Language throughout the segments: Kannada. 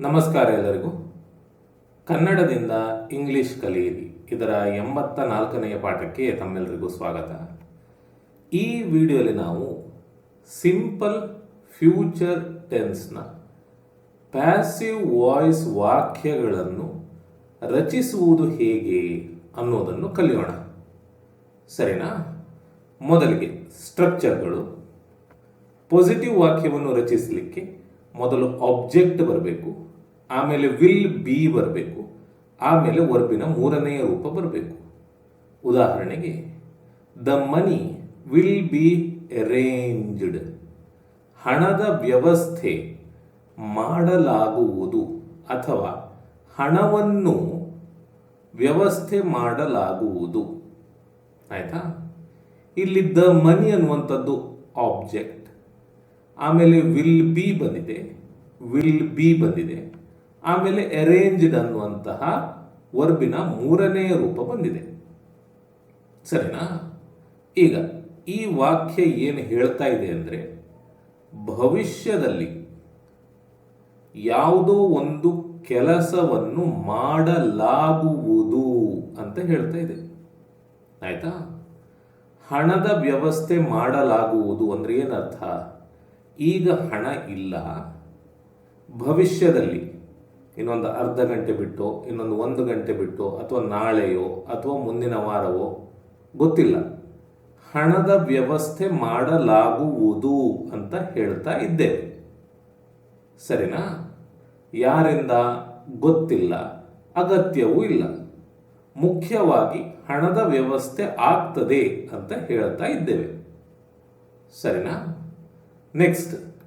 ನಮಸ್ಕಾರ ಎಲ್ಲರಿಗೂ. ಕನ್ನಡದಿಂದ ಇಂಗ್ಲಿಷ್ ಕಲಿಯಿರಿ. ಇದರ ಎಂಬತ್ತ ನಾಲ್ಕನೆಯ ಪಾಠಕ್ಕೆ ತಮ್ಮೆಲ್ಲರಿಗೂ ಸ್ವಾಗತ. ಈ ವಿಡಿಯೋಲಿ ನಾವು ಸಿಂಪಲ್ ಫ್ಯೂಚರ್ ಟೆನ್ಸ್ನ ಪ್ಯಾಸಿವ್ ವಾಯ್ಸ್ ವಾಕ್ಯಗಳನ್ನು ರಚಿಸುವುದು ಹೇಗೆ ಅನ್ನೋದನ್ನು ಕಲಿಯೋಣ. ಸರಿನಾ? ಮೊದಲಿಗೆ ಸ್ಟ್ರಕ್ಚರ್ಗಳು. ಪಾಸಿಟಿವ್ ವಾಕ್ಯವನ್ನು ರಚಿಸಲಿಕ್ಕೆ ಮೊದಲು ಆಬ್ಜೆಕ್ಟ್ ಬರಬೇಕು. ಆಮೇಲೆ ವಿಲ್ ಬಿ ಬರಬೇಕು. ಆಮೇಲೆ ವರ್ಬಿನ ಮೂರನೆಯ ರೂಪ ಬರಬೇಕು. ಉದಾಹರಣೆಗೆ, the money will be arranged. ಹಣದ ವ್ಯವಸ್ಥೆ ಮಾಡಲಾಗುವುದು ಅಥವಾ ಹಣವನ್ನು ವ್ಯವಸ್ಥೆ ಮಾಡಲಾಗುವುದು. ಆಯಿತಾ? ಇಲ್ಲಿ ದ ಮನಿ ಅನ್ನುವಂಥದ್ದು ಆಬ್ಜೆಕ್ಟ್. ಆಮೇಲೆ ವಿಲ್ ಬಿ ಬಂದಿದೆ. ವಿಲ್ ಬಿ ಬಂದಿದೆ. ಆಮೇಲೆ ಅರೇಂಜ್ಡ್ ಅನ್ನುವಂತಹ ವರ್ಬಿನ ಮೂರನೇ ರೂಪ ಬಂದಿದೆ. ಸರಿನಾ? ಈಗ ಈ ವಾಕ್ಯ ಏನು ಹೇಳ್ತಾ ಇದೆ ಅಂದರೆ ಭವಿಷ್ಯದಲ್ಲಿ ಯಾವುದೋ ಒಂದು ಕೆಲಸವನ್ನು ಮಾಡಲಾಗುವುದು ಅಂತ ಹೇಳ್ತಾ ಇದೆ. ಆಯ್ತಾ? ಹಣದ ವ್ಯವಸ್ಥೆ ಮಾಡಲಾಗುವುದು ಅಂದರೆ ಏನರ್ಥ? ಈಗ ಹಣ ಇಲ್ಲ. ಭವಿಷ್ಯದಲ್ಲಿ ಇನ್ನೊಂದು ಅರ್ಧ ಗಂಟೆ ಬಿಟ್ಟು, ಇನ್ನೊಂದು ಒಂದು ಗಂಟೆ ಬಿಟ್ಟು, ಅಥವಾ ನಾಳೆಯೋ, ಅಥವಾ ಮುಂದಿನ ವಾರವೋ, ಗೊತ್ತಿಲ್ಲ. ಹಣದ ವ್ಯವಸ್ಥೆ ಮಾಡಲಾಗುವುದು ಅಂತ ಹೇಳ್ತಾ ಇದ್ದೇವೆ. ಸರಿನಾ? ಯಾರಿಂದ? ಗೊತ್ತಿಲ್ಲ. ಅಗತ್ಯವೂ ಇಲ್ಲ. ಮುಖ್ಯವಾಗಿ ಹಣದ ವ್ಯವಸ್ಥೆ ಆಗ್ತದೆ ಅಂತ ಹೇಳ್ತಾ ಇದ್ದೇವೆ. ಸರಿನಾ? ನೆಕ್ಸ್ಟ್.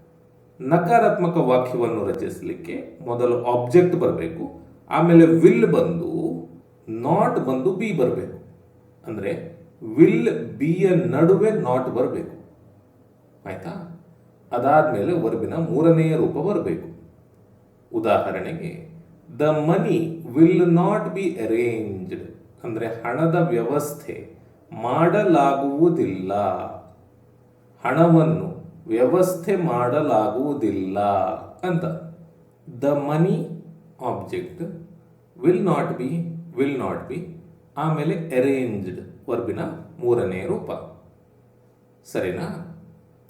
ನಕಾರಾತ್ಮಕ ವಾಕ್ಯವನ್ನು ರಚಿಸಲಿಕ್ಕೆ ಮೊದಲು ಆಬ್ಜೆಕ್ಟ್ ಬರಬೇಕು, ಆಮೇಲೆ ವಿಲ್ ಬಂದು ನಾಟ್ ಬಂದು ಬಿ ಬರಬೇಕು. ಅಂದರೆ ವಿಲ್ ಬಿಯ ನಡುವೆ ನಾಟ್ ಬರಬೇಕು. ಆಯ್ತಾ? ಅದಾದಮೇಲೆ ವರ್ಬಿನ ಮೂರನೆಯ ರೂಪ ಬರಬೇಕು. ಉದಾಹರಣೆಗೆ the money will not be arranged ಅಂದರೆ ಹಣದ ವ್ಯವಸ್ಥೆ ಮಾಡಲಾಗುವುದಿಲ್ಲ. ಹಣವನ್ನು ವ್ಯವಸ್ಥೆ ಮಾಡಲಾಗುವುದಿಲ್ಲ ಅಂತ. The money object will not be will not be ಆಮೇಲೆ ಅರೇಂಜ್ಡ್ ವರ್ಬಿನ ಮೂರನೇ ರೂಪ. ಸರಿನಾ?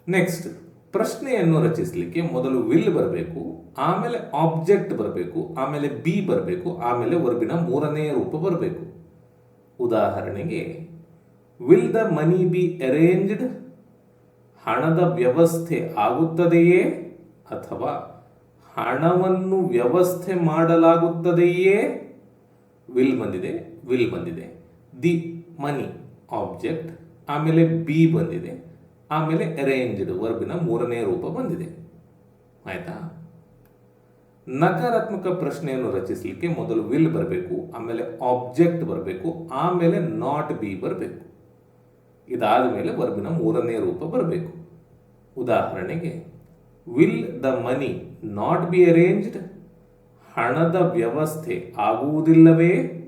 ನೆಕ್ಸ್ಟ್ ಪ್ರಶ್ನೆಯನ್ನು ರಚಿಸಲಿಕ್ಕೆ ಮೊದಲು ವಿಲ್ ಬರಬೇಕು, ಆಮೇಲೆ ಆಬ್ಜೆಕ್ಟ್ ಬರಬೇಕು, ಆಮೇಲೆ ಬಿ ಬರಬೇಕು, ಆಮೇಲೆ ವರ್ಬಿನ ಮೂರನೇ ರೂಪ ಬರಬೇಕು. ಉದಾಹರಣೆಗೆ will the money be arranged ಹಣದ ವ್ಯವಸ್ಥೆ ಆಗುತ್ತದೆಯೇ ಅಥವಾ ಹಣವನ್ನು ವ್ಯವಸ್ಥೆ ಮಾಡಲಾಗುತ್ತದೆಯೇ? ವಿಲ್ ಬಂದಿದೆ ವಿಲ್ ಬಂದಿದೆ. ದಿ ಮನಿ ಆಬ್ಜೆಕ್ಟ್ ಆಮೇಲೆ ಬಿ ಬಂದಿದೆ. ಆಮೇಲೆ ಅರೇಂಜ್ಡ್ ವರ್ಬಿನ ಮೂರನೇ ರೂಪ ಬಂದಿದೆ. ಆಯ್ತಾ? ನಕಾರಾತ್ಮಕ ಪ್ರಶ್ನೆಯನ್ನು ರಚಿಸಲಿಕ್ಕೆ ಮೊದಲು ವಿಲ್ ಬರಬೇಕು, ಆಮೇಲೆ ಆಬ್ಜೆಕ್ಟ್ ಬರಬೇಕು, ಆಮೇಲೆ ನಾಟ್ ಬಿ ಬರಬೇಕು. ಇದಾದ ಮೇಲೆ ವರ್ಬಿನ ಮೂರನೇ ರೂಪ ಬರಬೇಕು. ಉದಾಹರಣೆಗೆ will the money not be arranged ಹಣದ ವ್ಯವಸ್ಥೆ ಆಗುವುದಿಲ್ಲವೇ?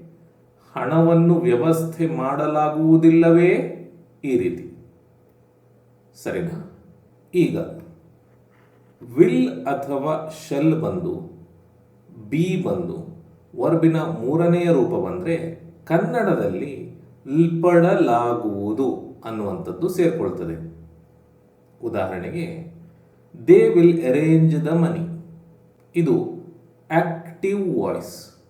ಹಣವನ್ನು ವ್ಯವಸ್ಥೆ ಮಾಡಲಾಗುವುದಿಲ್ಲವೇ? ಈ ರೀತಿ. ಸರಿನಾ? ಈಗ ವಿಲ್ ಅಥವಾ ಶೆಲ್ ಬಂದು ಬಿ ಬಂದು ವರ್ಬಿನ ಮೂರನೆಯ ರೂಪ ಬಂದರೆ ಕನ್ನಡದಲ್ಲಿ ಪಡಲಾಗುವುದು. ಅನ್ನುವಂಥದ್ದು ಸೇರಿಕೊಳ್ತದೆ. ಉದಾಹರಣೆಗೆ they will arrange the money ಇದು ಆಕ್ಟಿವ್ ವಾಯ್ಸ್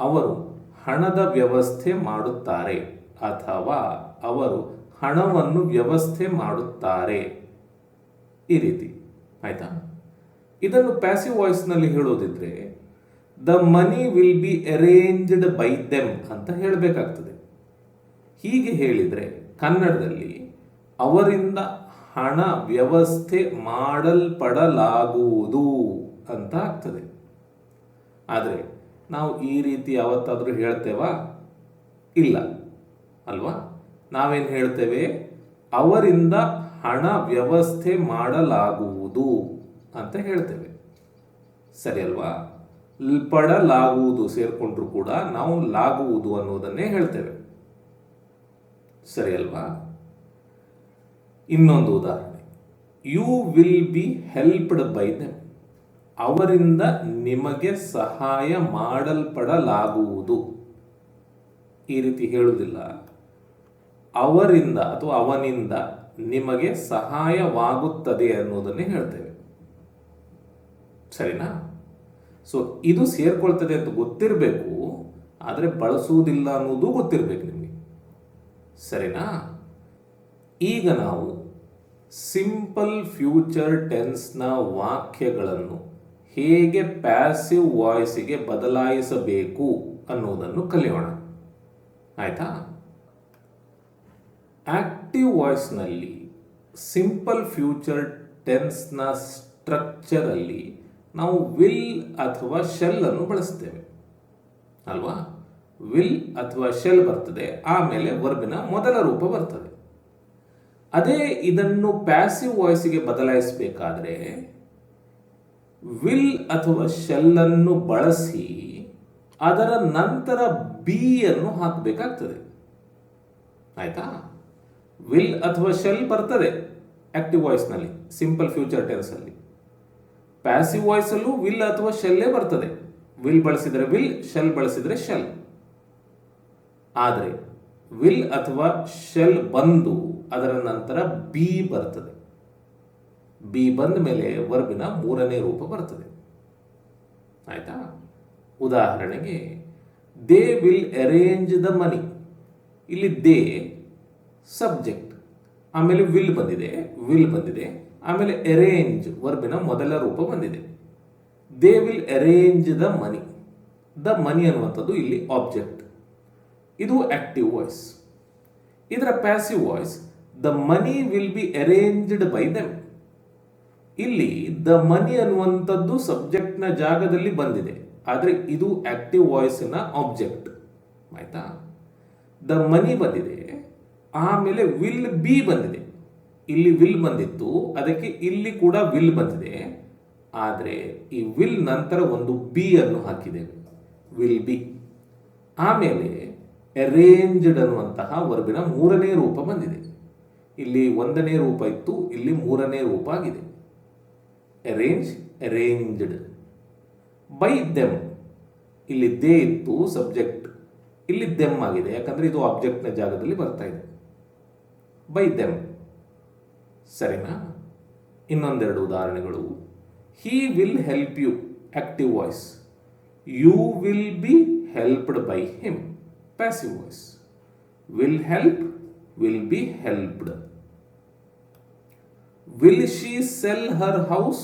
ಅವರು ಹಣದ ವ್ಯವಸ್ಥೆ ಮಾಡುತ್ತಾರೆ ಅಥವಾ ಅವರು ಹಣವನ್ನು ವ್ಯವಸ್ಥೆ ಮಾಡುತ್ತಾರೆ. ಈ ರೀತಿ. ಆಯ್ತಾ? ಇದನ್ನು ಪ್ಯಾಸಿವ್ ವಾಯ್ಸ್ನಲ್ಲಿ ಹೇಳೋದಿದ್ರೆ the money will be arranged by them ಅಂತ ಹೇಳಬೇಕಾಗ್ತದೆ. ಹೀಗೆ ಹೇಳಿದರೆ ಕನ್ನಡದಲ್ಲಿ ಅವರಿಂದ ಹಣ ವ್ಯವಸ್ಥೆ ಮಾಡಲ್ಪಡಲಾಗುವುದು ಅಂತ ಆಗ್ತದೆ. ಆದರೆ ನಾವು ಈ ರೀತಿ ಯಾವತ್ತಾದರೂ ಹೇಳ್ತೇವಾ? ಇಲ್ಲ, ಅಲ್ವಾ? ನಾವೇನು ಹೇಳ್ತೇವೆ? ಅವರಿಂದ ಹಣ ವ್ಯವಸ್ಥೆ ಮಾಡಲಾಗುವುದು ಅಂತ ಹೇಳ್ತೇವೆ. ಸರಿ ಅಲ್ವಾ? ಪಡಲಾಗುವುದು ಸೇರಿಕೊಂಡ್ರೂ ಕೂಡ ನಾವು ಲಾಗುವುದು ಅನ್ನೋದನ್ನೇ ಹೇಳ್ತೇವೆ. ಸರಿ ಅಲ್ವಾ? ಇನ್ನೊಂದು ಉದಾಹರಣೆ. You will be helped by them ಅವರಿಂದ ನಿಮಗೆ ಸಹಾಯ ಮಾಡಲ್ಪಡಲಾಗುವುದು. ಈ ರೀತಿ ಹೇಳುವುದಿಲ್ಲ. ಅವರಿಂದ ಅಥವಾ ಅವನಿಂದ ನಿಮಗೆ ಸಹಾಯವಾಗುತ್ತದೆ ಅನ್ನೋದನ್ನೇ ಹೇಳ್ತೇವೆ. ಸರಿನಾ? ಸೊ ಇದು ಸೇರ್ಕೊಳ್ತದೆ ಅಂತ ಗೊತ್ತಿರಬೇಕು, ಆದರೆ ಬಳಸುವುದಿಲ್ಲ ಅನ್ನೋದು ಗೊತ್ತಿರಬೇಕು ಸರಿನಾ? ಈಗ ನಾವು ಸಿಂಪಲ್ ಫ್ಯೂಚರ್ ಟೆನ್ಸ್ನ ವಾಕ್ಯಗಳನ್ನು ಹೇಗೆ ಪ್ಯಾಸಿವ್ ವಾಯ್ಸಿಗೆ ಬದಲಾಯಿಸಬೇಕು ಅನ್ನೋದನ್ನು ಕಲಿಯೋಣ. ಆಯಿತಾ? ಆಕ್ಟಿವ್ ವಾಯ್ಸ್ನಲ್ಲಿ ಸಿಂಪಲ್ ಫ್ಯೂಚರ್ ಟೆನ್ಸ್ನ ಸ್ಟ್ರಕ್ಚರಲ್ಲಿ ನಾವು ವಿಲ್ ಅಥವಾ ಶೆಲ್ಲನ್ನು ಬಳಸ್ತೇವೆ. ಅಲ್ವಾ? ವಿಲ್ ಅಥವಾ ಶೆಲ್ ಬರ್ತದೆ. ಆಮೇಲೆ ವರ್ಬಿನ ಮೊದಲ ರೂಪ ಬರ್ತದೆ. ಅದೇ ಇದನ್ನು ಪ್ಯಾಸಿವ್ ವಾಯ್ಸಿಗೆ ಬದಲಾಯಿಸಬೇಕಾದ್ರೆ ವಿಲ್ ಅಥವಾ ಶೆಲ್ಲನ್ನು ಬಳಸಿ ಅದರ ನಂತರ ಬಿ ಅನ್ನು ಹಾಕಬೇಕಾಗ್ತದೆ. ಆಯ್ತಾ? ವಿಲ್ ಅಥವಾ ಶೆಲ್ ಬರ್ತದೆ ಆಕ್ಟಿವ್ ವಾಯ್ಸ್ನಲ್ಲಿ ಸಿಂಪಲ್ ಫ್ಯೂಚರ್ ಟೆನ್ಸ್ ಅಲ್ಲಿ. ಪ್ಯಾಸಿವ್ ವಾಯ್ಸಲ್ಲೂ ವಿಲ್ ಅಥವಾ ಶೆಲ್ಲೇ ಬರ್ತದೆ. ವಿಲ್ ಬಳಸಿದರೆ ವಿಲ್ ಶೆಲ್ ಬಳಸಿದರೆ ಶೆಲ್ ಆದರೆ ವಿಲ್ ಅಥವಾ ಶೆಲ್ ಬಂದು ಅದರ ನಂತರ ಬಿ ಬರ್ತದೆ. ಬಿ ಬಂದ ಮೇಲೆ ವರ್ಬಿನ ಮೂರನೇ ರೂಪ ಬರ್ತದೆ. ಆಯಿತಾ? ಉದಾಹರಣೆಗೆ, they will arrange the money. ಇಲ್ಲಿ ದೇ, ಸಬ್ಜೆಕ್ಟ್. ಆಮೇಲೆ ವಿಲ್ ಬಂದಿದೆ ವಿಲ್ ಬಂದಿದೆ. ಆಮೇಲೆ ಅರೇಂಜ್, ವರ್ಬಿನ ಮೊದಲ ರೂಪ ಬಂದಿದೆ. They will arrange the money. The money ಅನ್ನುವಂಥದ್ದು ಇಲ್ಲಿ ಆಬ್ಜೆಕ್ಟ್. ಇದು ಆಕ್ಟಿವ್ ವಾಯ್ಸ್ ಇದರ passive voice the money will be arranged by them ಇಲ್ಲಿ ದ ಮನಿ ಅನ್ನುವಂಥದ್ದು ಸಬ್ಜೆಕ್ಟ್ನ ಜಾಗದಲ್ಲಿ ಬಂದಿದೆ. ಆದರೆ ಇದು ಆಕ್ಟಿವ್ ವಾಯ್ಸಿನ ಆಬ್ಜೆಕ್ಟ್ ಆಯ್ತಾ? ದ ಮನಿ ಬಂದಿದೆ, ಆಮೇಲೆ ವಿಲ್ ಬಿ ಬಂದಿದೆ. ಇಲ್ಲಿ ವಿಲ್ ಬಂದಿತ್ತು, ಅದಕ್ಕೆ ಇಲ್ಲಿ ಕೂಡ ವಿಲ್ ಬಂದಿದೆ. ಆದರೆ ಈ ವಿಲ್ ನಂತರ ಒಂದು ಬಿ ಅನ್ನು ಹಾಕಿದೆ. ವಿಲ್ ಬಿ ಆಮೇಲೆ ಅರೇಂಜ್ಡ್ ಅನ್ನುವಂತಹ ವರ್ಬಿನ ಮೂರನೇ ರೂಪ ಬಂದಿದೆ. ಇಲ್ಲಿ ಒಂದನೇ ರೂಪ ಇತ್ತು, ಇಲ್ಲಿ ಮೂರನೇ ರೂಪ ಆಗಿದೆ. ಅರೇಂಜ್ ಅರೇಂಜ್ಡ್ ಬೈ ದೆಮ್ ಇಲ್ಲಿ ದೇ ಇತ್ತು ಸಬ್ಜೆಕ್ಟ್ ಇಲ್ಲಿ ದೆಮ್ ಆಗಿದೆ, ಯಾಕಂದರೆ ಇದು ಆಬ್ಜೆಕ್ಟ್ನ ಜಾಗದಲ್ಲಿ ಬರ್ತಾ ಇದೆ. ಬೈ ದೆಮ್ ಸರಿನಾ? ಇನ್ನೊಂದೆರಡು ಉದಾಹರಣೆಗಳು. He will help you active voice you will be helped by him passive voice will help will be helped will she sell her house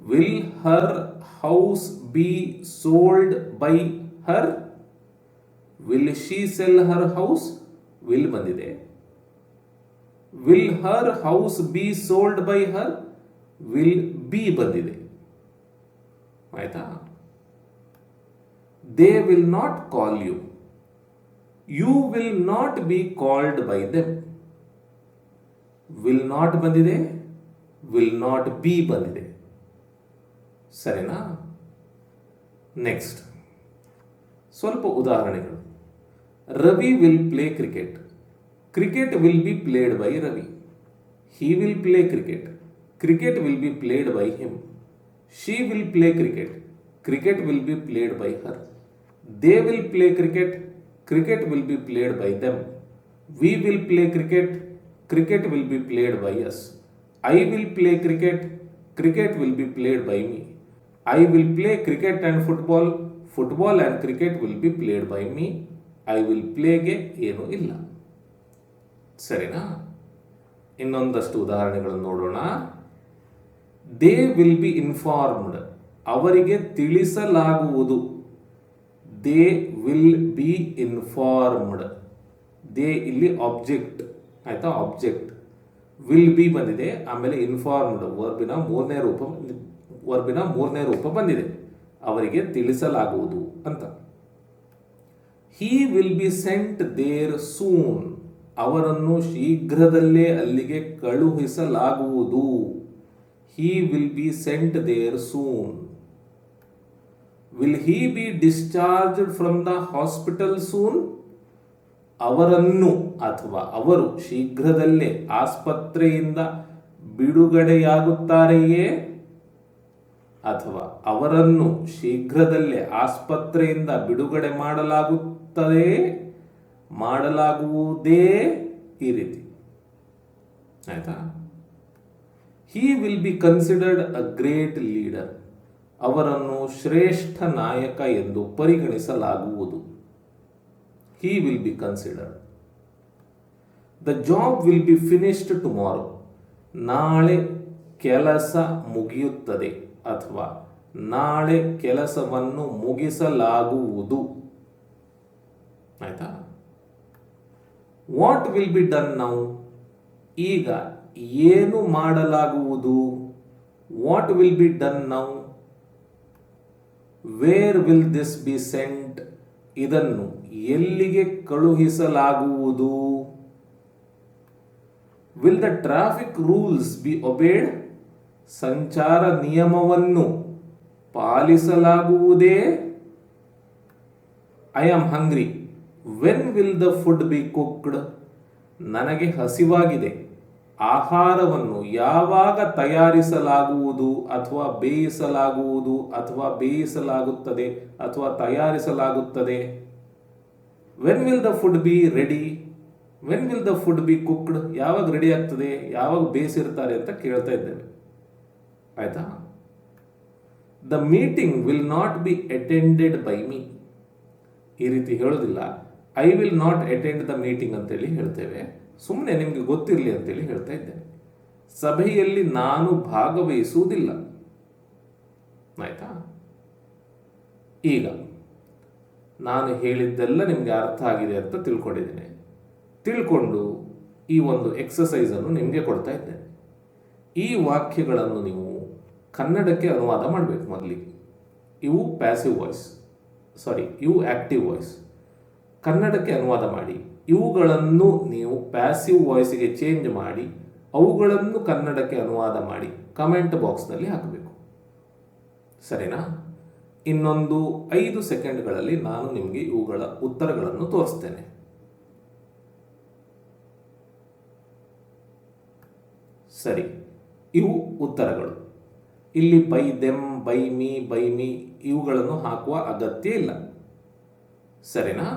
will her house be sold by her will she sell her house will ಬಂದಿದೆ will her house be sold by her will be ಬಂದಿದೆ ಆಯ್ತಾ they will not call you you will not be called by them will not ಬಂದಿದೆ ವಿಲ್ ನಾಟ್ ಬಿ ಬಂದಿದೆ. ಸರಿನಾ? ನೆಕ್ಸ್ಟ್ ಸ್ವಲ್ಪ ಉದಾಹರಣೆಗಳು. Ravi will play cricket cricket will be played by Ravi. He will play cricket cricket will be played by him she will play cricket cricket will be played by her they will play cricket cricket will be played by them we will play cricket cricket will be played by us I will play cricket cricket will be played by me I will play cricket and football football and cricket will be played by me I will ಪ್ಲೇಗೆ ಏನೂ ಇಲ್ಲ. ಸರಿನಾ? ಇನ್ನೊಂದಷ್ಟು ಉದಾಹರಣೆಗಳನ್ನು ನೋಡೋಣ. ದೇ ವಿಲ್ ಬಿ ಇನ್ಫಾರ್ಮ್ಡ್ ಅವರಿಗೆ ತಿಳಿಸಲಾಗುವುದು. They will be informed they ಇಲ್ಲಿ ಆಬ್ಜೆಕ್ಟ್ ಆಯಿತಾ? ಆಬ್ಜೆಕ್ಟ್ ವಿಲ್ ಬಿ ಬಂದಿದೆ, ಆಮೇಲೆ ಇನ್ಫಾರ್ಮ್ಡ್ ವರ್ಬಿನ ಮೂರನೇ ರೂಪ ವರ್ಬಿನ ಮೂರನೇ ರೂಪ ಬಂದಿದೆ. ಅವರಿಗೆ ತಿಳಿಸಲಾಗುವುದು ಅಂತ. He will be sent there soon ಅವರನ್ನು ಶೀಘ್ರದಲ್ಲೇ ಅಲ್ಲಿಗೆ ಕಳುಹಿಸಲಾಗುವುದು. He will be sent there soon will he be discharged from the hospital soon ಅವರನ್ನು ಅಥವಾ ಅವರು ಶೀಘ್ರದಲ್ಲೇ ಆಸ್ಪತ್ರೆಯಿಂದ ಬಿಡುಗಡೆಯಾಗುತ್ತಾರೆಯೇ? ಅಥವಾ ಅವರನ್ನು ಶೀಘ್ರದಲ್ಲೇ ಆಸ್ಪತ್ರೆಯಿಂದ ಬಿಡುಗಡೆ ಮಾಡಲಾಗುತ್ತದೆ ಮಾಡಲಾಗುವುದೇ? ಈ ರೀತಿ. ಆಯ್ತಾ? He will be considered a great leader ಅವರನ್ನು ಶ್ರೇಷ್ಠ ನಾಯಕ ಎಂದು ಪರಿಗಣಿಸಲಾಗುವುದು. He will be considered the job will be finished tomorrow ನಾಳೆ ಕೆಲಸ ಮುಗಿಯುತ್ತದೆ ಅಥವಾ ನಾಳೆ ಕೆಲಸವನ್ನು ಮುಗಿಸಲಾಗುವುದು. ಆಯ್ತಾ? What will be done now ಈಗ ಏನು ಮಾಡಲಾಗುವುದು? What will be done now where will this be sent ಇದನ್ನು ಎಲ್ಲಿಗೆ ಕಳುಹಿಸಲಾಗುವುದು? Will the traffic rules be obeyed ಸಂಚಾರ ನಿಯಮವನ್ನು ಪಾಲಿಸಲಾಗುವುದೇ? I am hungry when will the food be cooked ನನಗೆ ಹಸಿವಾಗಿದೆ. ಆಹಾರವನ್ನು ಯಾವಾಗ ತಯಾರಿಸಲಾಗುವುದು ಅಥವಾ ಬೇಯಿಸಲಾಗುವುದು ಅಥವಾ ಬೇಯಿಸಲಾಗುತ್ತದೆ ಅಥವಾ ತಯಾರಿಸಲಾಗುತ್ತದೆ? When will the food be ready when will the food be cooked ಯಾವಾಗ ರೆಡಿ ಆಗ್ತದೆ? ಯಾವಾಗ ಬೇಯಿಸಿರ್ತಾರೆ ಅಂತ ಕೇಳ್ತಾ ಇದ್ದೇವೆ ಆಯ್ತಾ? The meeting will not be attended by me ಈ ರೀತಿ ಹೇಳೋದಿಲ್ಲ I will not attend the meeting ಅಂತೇಳಿ ಹೇಳ್ತೇವೆ. ಸುಮ್ಮನೆ ನಿಮಗೆ ಗೊತ್ತಿರಲಿ ಅಂತೇಳಿ ಹೇಳ್ತಾ ಇದ್ದೇನೆ ಸಭೆಯಲ್ಲಿ ನಾನು ಭಾಗವಹಿಸುವುದಿಲ್ಲ. ಆಯ್ತಾ? ಈಗ ನಾನು ಹೇಳಿದ್ದೆಲ್ಲ ನಿಮಗೆ ಅರ್ಥ ಆಗಿದೆ ಅಂತ ತಿಳ್ಕೊಂಡಿದ್ದೇನೆ. ತಿಳ್ಕೊಂಡು ಈ ಒಂದು ಎಕ್ಸಸೈಸನ್ನು ನಿಮಗೆ ಕೊಡ್ತಾ ಇದ್ದೇನೆ ಈ ವಾಕ್ಯಗಳನ್ನು ನೀವು ಕನ್ನಡಕ್ಕೆ ಅನುವಾದ ಮಾಡಬೇಕು ಮೊದಲಿಗೆ. ಇವು ಪ್ಯಾಸಿವ್ ವಾಯ್ಸ್ ಸಾರಿ ಇವು ಆ್ಯಕ್ಟಿವ್ ವಾಯ್ಸ್ ಕನ್ನಡಕ್ಕೆ ಅನುವಾದ ಮಾಡಿ, ಇವುಗಳನ್ನು ನೀವು ಪ್ಯಾಸಿವ್ ವಾಯ್ಸಿಗೆ ಚೇಂಜ್ ಮಾಡಿ, ಅವುಗಳನ್ನು ಕನ್ನಡಕ್ಕೆ ಅನುವಾದ ಮಾಡಿ ಕಮೆಂಟ್ ಬಾಕ್ಸ್ನಲ್ಲಿ ಹಾಕಬೇಕು. ಸರಿನಾ? ಇನ್ನೊಂದು ಐದು ಸೆಕೆಂಡ್ಗಳಲ್ಲಿ ನಾನು ನಿಮಗೆ ಇವುಗಳ ಉತ್ತರಗಳನ್ನು ತೋರಿಸ್ತೇನೆ. ಸರಿ, ಇವು ಉತ್ತರಗಳು. ಇಲ್ಲಿ by them by me by me ಇವುಗಳನ್ನು ಹಾಕುವ ಅಗತ್ಯ ಇಲ್ಲ. ಸರಿನಾ?